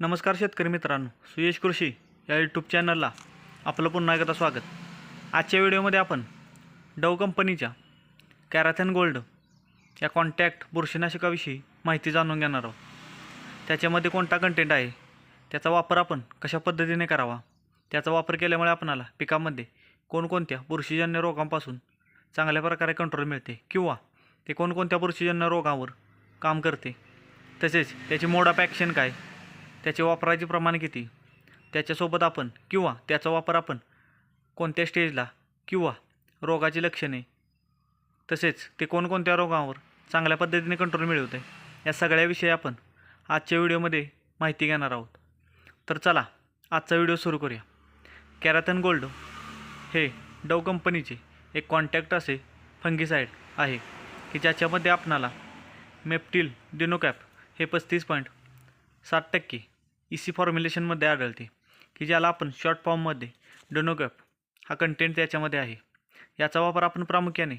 नमस्कार शेतकरी मित्रांनो सुयश कृषी या यूट्यूब चॅनलला आपलं पुन्हा एकदा स्वागत. आजच्या व्हिडिओमध्ये आपण डव कंपनीच्या कॅराथन गोल्ड या कॉन्टॅक्ट बुरशीनाशकाविषयी माहिती जाणून घेणार आहोत. त्याच्यामध्ये कोणता कंटेंट आहे त्याचा वापर आपण कशा पद्धतीने करावा त्याचा वापर केल्यामुळे आपणाला पिकामध्ये कोणकोणत्या बुरशीजन्य रोगांपासून चांगल्या प्रकारे कंट्रोल मिळते किंवा ते कोणकोणत्या बुरशीजन्य रोगावर काम करते तसेच त्याची मोड ऑफ ॲक्शन काय त्याचे वापराचे प्रमाण किती? त्याच्यासोबत आपण किंवा त्याचा वापर आपण कोणत्या स्टेजला किंवा रोगाची लक्षणे? तसेच ते कोणकोणत्या रोगावर चांगल्या पद्धतीने कंट्रोल मिळवते? या सगळ्याविषयी आपण आजच्या व्हिडिओमध्ये माहिती घेणार आहोत. तर चला आजचा व्हिडिओ सुरू करूया. कॅराथन गोल्ड हे डव कंपनीचे एक कॉन्टॅक्ट असे फंगिसाईड आहे की ज्याच्यामध्ये आपणाला मेप्टिल डिनोकॅप हे पस्तीस पॉईंट सात टक्के ई सी फॉर्म्युलेशनमध्ये आढळते की ज्याला आपण शॉर्ट फॉर्ममध्ये डिनोकॅप हा कंटेंट त्याच्यामध्ये आहे. याचा वापर आपण प्रामुख्याने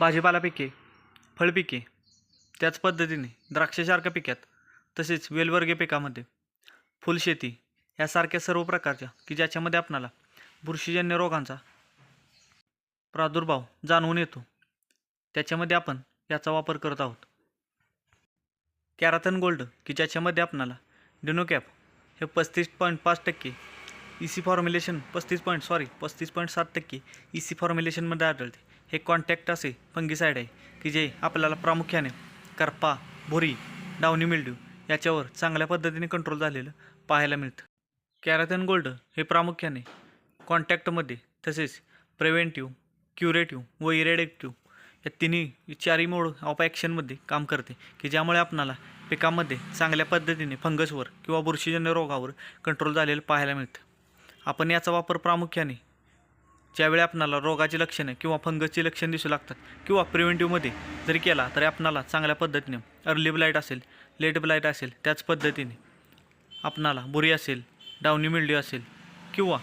भाजीपाला पिके फळपिके त्याच पद्धतीने द्राक्षसारख्या पिकात तसेच वेलवर्गीय पिकामध्ये फुलशेती यासारख्या सर्व प्रकारच्या की ज्याच्यामध्ये आपणाला बुरशीजन्य रोगांचा प्रादुर्भाव जाणवून येतो. त्याच्यामध्ये आपण याचा वापर करत आहोत. कॅराथन गोल्ड की ज्याच्यामध्ये आपणाला डिनोकॅप हे पस्तीस पॉईंट पाच टक्के ई सी फॉर्म्युलेशन पस्तीस पॉईंट सॉरी पस्तीस पॉईंट सात टक्के ई सी फॉर्म्युलेशनमध्ये आढळते. हे कॉन्टॅक्ट असे फंगीसाईड आहे की जे आपल्याला प्रामुख्याने करपा भुरी डावणी मिल्ड्यू याच्यावर चांगल्या पद्धतीने कंट्रोल झालेलं पाहायला मिळतं. कॅराथन गोल्ड हे प्रामुख्याने कॉन्टॅक्टमध्ये तसेच प्रिव्हेंटिव्ह क्युरेटिव्ह व इरेडेक्टिव्ह या तिन्ही चारही मोड ऑफ ॲक्शनमध्ये काम करते की ज्यामुळे आपणाला पिकामध्ये चांगल्या पद्धतीने फंगसवर किंवा बुरशीजन्य रोगावर कंट्रोल झालेलं पाहायला मिळतं. आपण याचा वापर प्रामुख्याने ज्यावेळी आपणाला रोगाची लक्षणं किंवा फंगसची लक्षणं दिसू लागतात किंवा प्रिव्हेंटिव्हमध्ये जरी केला तरी आपणाला चांगल्या पद्धतीने अर्ली ब्लाईट असेल लेट ब्लाईट असेल त्याच पद्धतीने आपणाला बुरी असेल डावणी मिल्ड्यू असेल किंवा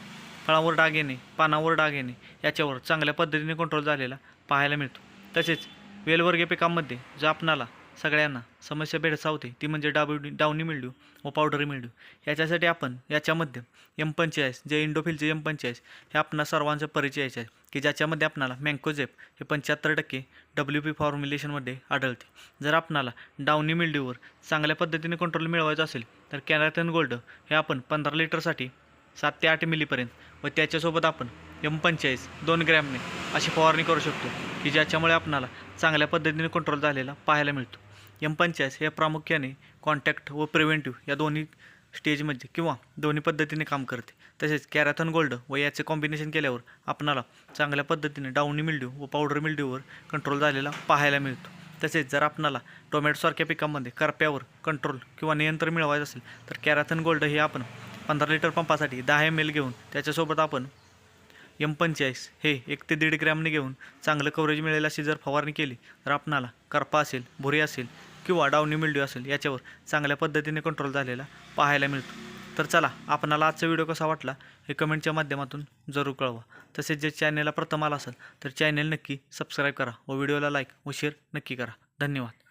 फळावर डाग येणे पानावर डाग येणे याच्यावर चांगल्या पद्धतीने कंट्रोल झालेला पाहायला मिळतो. तसेच वेलवर्गीय पिकांमध्ये जो आपणाला सगळ्यांना समस्या भेडसावते ती म्हणजे डाबडी डावणी मिळडू व पावडरी मिळडू याच्यासाठी आपण याच्यामध्ये एम पंचेचाळीस जे इंडोफिलचे एम पंचेचाळीस हे आपणा सर्वांचा परिचय आहे की ज्याच्यामध्ये आपणाला मँकोजेप हे पंच्याहत्तर टक्के डब्ल्यू पी फॉर्म्युलेशनमध्ये आढळते. जर आपणाला डावणी मिल्ड्यूवर चांगल्या पद्धतीने कंट्रोल मिळवायचं असेल तर कॅनॅथन गोल्ड हे आपण पंधरा लिटरसाठी सात ते आठ मिलीपर्यंत व त्याच्यासोबत आपण एम पंचेचाळीस दोन ग्रॅमने अशी फवारणी करू शकतो की ज्याच्यामुळे आपणाला चांगल्या पद्धतीने कंट्रोल झालेला पाहायला मिळतो. एम पंचेचाळीस हे प्रामुख्याने कॉन्टॅक्ट व प्रिव्हेंटिव्ह या दोन्ही स्टेजमध्ये किंवा दोन्ही पद्धतीने काम करते. तसेच कॅराथन गोल्ड व याचे कॉम्बिनेशन केल्यावर आपणाला चांगल्या पद्धतीने डाऊनी मिल्ड्यू व पावडर मिल्ड्यूवर कंट्रोल झालेला पाहायला मिळतो. तसेच जर आपणाला टोमॅटोसारख्या पिकांमध्ये करप्यावर कंट्रोल किंवा नियंत्रण मिळवायचं असेल तर कॅराथन गोल्ड हे आपण पंधरा लिटर पंपासाठी दहा एम एल घेऊन त्याच्यासोबत आपण एम पंचेचाळीस. हे एक ते दीड ग्रॅमने घेऊन चांगलं कव्हरेज मिळेल अशी जर फवारणी केली तर आपणाला करपा असेल भुरी असेल किंवा डावणी मिल्ड्यू असेल याच्यावर चांगल्या पद्धतीने कंट्रोल झालेला पाहायला मिळतो. तर चला आपणाला आजचा व्हिडिओ कसा वाटला हे कमेंटच्या माध्यमातून जरूर कळवा. तसेच जे चॅनेलला प्रथम आला असेल तर चॅनेल नक्की सबस्क्राईब करा व व्हिडिओला लाईक व शेअर नक्की करा. धन्यवाद.